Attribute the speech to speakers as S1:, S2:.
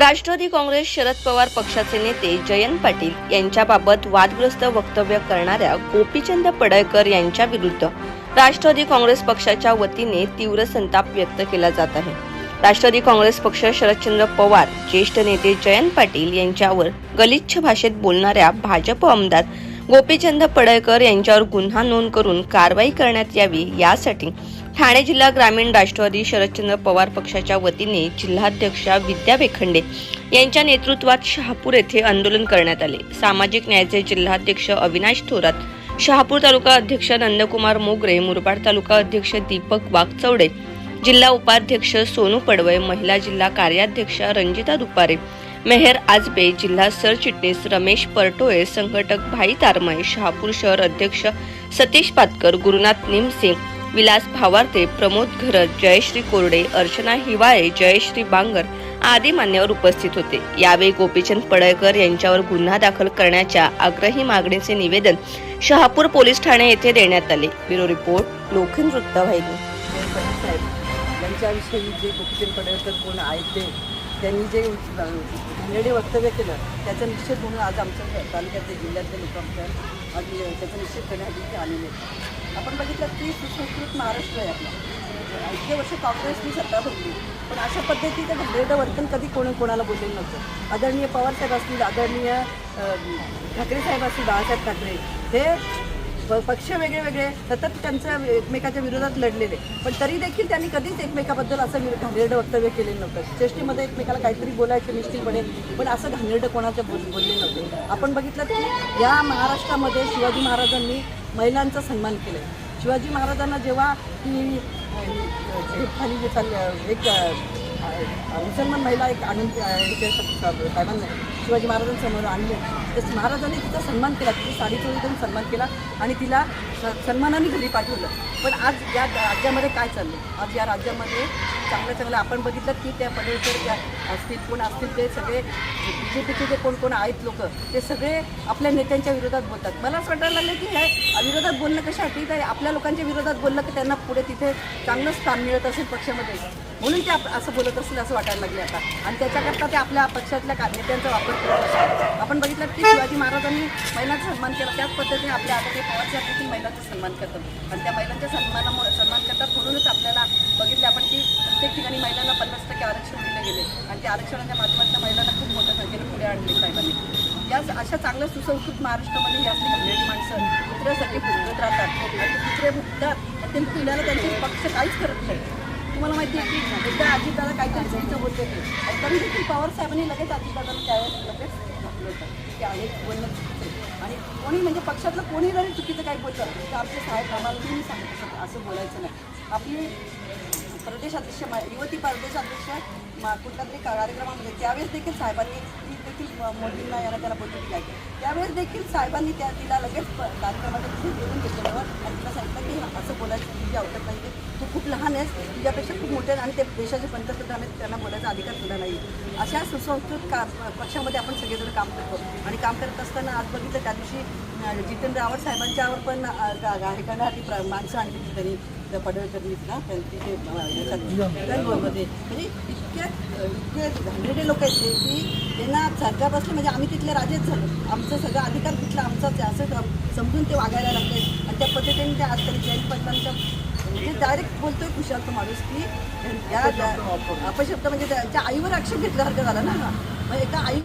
S1: राष्ट्रवादी काँग्रेस शरद पवार पक्षाचे नेते जयंत पाटील यांच्याबाबत वादग्रस्त वक्तव्य करणाऱ्या गोपीचंद पडळकर यांच्या विरुद्ध राष्ट्रवादी काँग्रेस पक्षाच्या वतीने तीव्र संताप व्यक्त केला जात आहे. राष्ट्रवादी काँग्रेस पक्ष शरदचंद्र पवार ज्येष्ठ नेते जयंत पाटील यांच्यावर गलिच्छ भाषेत बोलणाऱ्या भाजप आमदार गोपीचंद पडळकर यांच्यावर गुन्हा नोंद करून कारवाई करण्यात यावी यासाठी ठाणे जिल्हा ग्रामीण राष्ट्रवादी शरदचंद्र पवार पक्षाच्या वतीने जिल्हाध्यक्षा विद्या वेखंडे यांच्या नेतृत्वात शहापूर येथे आंदोलन करण्यात आले. सामाजिक न्यायाचे जिल्हाध्यक्ष अविनाश थोरात शहापूर तालुका अध्यक्ष नंदकुमार मोगरे मुरबाड तालुका अध्यक्ष दीपक वाघचवडे जिल्हा उपाध्यक्ष सोनू पडवय महिला जिल्हा कार्याध्यक्ष रंजिता दुपारे मेहर आजबे जिल्हा सरचिटणीस रमेश परटोळे संघटक भाई तारमय शहापूर शहर अध्यक्ष सतीश पातकर गुरुनाथ निमसिंग विलास भावार्ते प्रमोद घरत जयश्री कोरडे अर्चना हिवाळे जयश्री बांगर आदी मान्यवर उपस्थित होते. यावेळी गोपीचंद पडळकर यांच्यावर गुन्हा दाखल करण्याच्या आग्रही मागणीचे निवेदन शहापूर पोलीस ठाणे येथे देण्यात आले. ब्युरो रिपोर्ट लोखंड वृत्तवाहिनी.
S2: यांच्याविषयी जे गोपीचंद पडळकर कोण आहेत ते त्यांनी जे घाणेरडे वक्तव्य केलं त्याचा निषेध म्हणून आज आमच्या तालुक्यातले जिल्ह्यातले लोक आमच्या आज त्याचा निषेध करण्यासाठी आलेले आहेत. आपण बघितलं की सुसंस्कृत महाराष्ट्र आहे आपला. इतके वर्ष काँग्रेसनी सत्ता भरली पण अशा पद्धतीचं घाणेरडं वर्तन कधी कोणी कोणाला बोललेलं नव्हतं. आदरणीय पवारसाहेब असतील आदरणीय ठाकरे साहेब असतील बाळासाहेब ठाकरे हे पक्ष वेगळे वेगळे सतत त्यांच्या एकमेकाच्या विरोधात लढलेले. पण तरी देखील त्यांनी कधीच एकमेकाबद्दल असं घाणेरडं वक्तव्य केलेलं नव्हतं. चेष्टीमध्ये एकमेकाला काहीतरी बोलायचं निश्चितपणे पण असं घाणेरडं कोणाच्या बोल बोलले नव्हते. आपण बघितलं की या महाराष्ट्रामध्ये शिवाजी महाराजांनी महिलांचा सन्मान केला शिवाजी महाराजांना जेव्हा की खाली जे एक मुसलमान महिला एक आनंद काय साहेबांना शिवाजी महाराजांसमोर आणले. तर महाराजांनी तिचा सन्मान केला तिची साडी चोरी करून सन्मान केला आणि तिला स- सन्मानाने घरी पाठवलं. पण आज या राज्यामध्ये काय चाललं आज या राज्यामध्ये चांगलं चांगलं आपण बघितलं की त्या पडळकर ज्या असतील कोण असतील ते सगळे बी जे पीचे जे कोण कोण आहेत लोक ते सगळे आपल्या नेत्यांच्या विरोधात बोलतात. मला असं वाटायला लागलं की हे विरोधात बोलणं कशासाठी? तर आपल्या लोकांच्या विरोधात बोललं की त्यांना पुढे तिथे चांगलं स्थान मिळत असेल पक्षामध्ये. म्हणून ते असं बोलत असेल असं वाटायला लागले आता. आणि त्याच्याकरता ते आपल्या पक्षातल्या नेत्यांचा वापर करत आपण बघितलं की शिवाजी महाराजांनी महिलांचा सन्मान केला. त्याच पद्धतीने आपल्या आता ते पवार देखील महिलांचा सन्मान करतात. आणि त्या महिलांच्या सन्मानामुळे सन्मान करतात म्हणूनच आपल्याला बघितलं आपण की प्रत्येक ठिकाणी महिलांना पन्नास टक्के आरक्षण दिले गेले आणि त्या आरक्षणाच्या माध्यमातून महिलांना खूप मोठ्या संख्येने पुढे आणले साहेबांनी. या अशा चांगल्या सुसंस्कृत महाराष्ट्रामध्ये ही असली घडलेली माणसं दुसऱ्यासाठी भुगत राहतात. आणि दुसरे भुगतात आणि ते पिढ्याला त्यांचे पक्ष काहीच करत नाही तुम्हाला माहिती आहे की एकदा अजितदादा काहीतरी चुकीचं बोलते ते. तरी देखील पवार साहेबांनी लगेच अजितदादाला त्यावेळेस लगेच म्हटलं होतं की आहे बोलणं चुकीचं आणि कोणी म्हणजे पक्षातलं कोणी जरी चुकीचं काही बोलतं तर आमचे साहेब आम्हाला तुम्ही सांगत असत असं बोलायचं नाही. आपली प्रदेशाध्यक्ष मा- युवती प्रदेशाध्यक्ष मा- कुठल्या तरी कार्यक्रमामध्ये त्यावेळेस देखील साहेबांनी देखील मोदींना याला त्याला बोलतो की काय त्यावेळेस देखील साहेबांनी त्या तिला लगेच कार्यक्रमाच्या कार्यक्रमामध्ये तिथे बोलून घेतल्यावर आणि तिला सांगितलं की असं बोलायचं तुझी आवडत नाही तू खूप लहान आहेस तुझ्यापेक्षा खूप मोठे आणि ते देशाचे पंतप्रधान आहेत त्यांना बोलायचा अधिकार तुला नाही. अशा सुसंस्कृत का पक्षामध्ये आपण सगळेजण काम करतो आणि काम करत असताना आज बघितलं त्या दिवशी जितेंद्र आव्हाड साहेबांच्यावर पण अं, गा- प्र- माणसं आणली त्यांनी त्या पडळकरनीच ना त्यांची म्हणजे इतके इतके घाणेरडे लोक आहेत ते की त्यांना सरकार बसले म्हणजे आम्ही तिथले राजेच झालो. आमचं सगळं अधिकार तिथला आमचाच आहे असं समजून ते वागायला लागले आणि त्या पद्धतीने ते आज तरी जयंत पाटलांच्या म्हणजे डायरेक्ट बोलतोय खुशाल तो माणूस की या अपशब्द म्हणजे त्याच्या आईवर आक्षेप घेतल्यासारखं झालं ना मग एका आई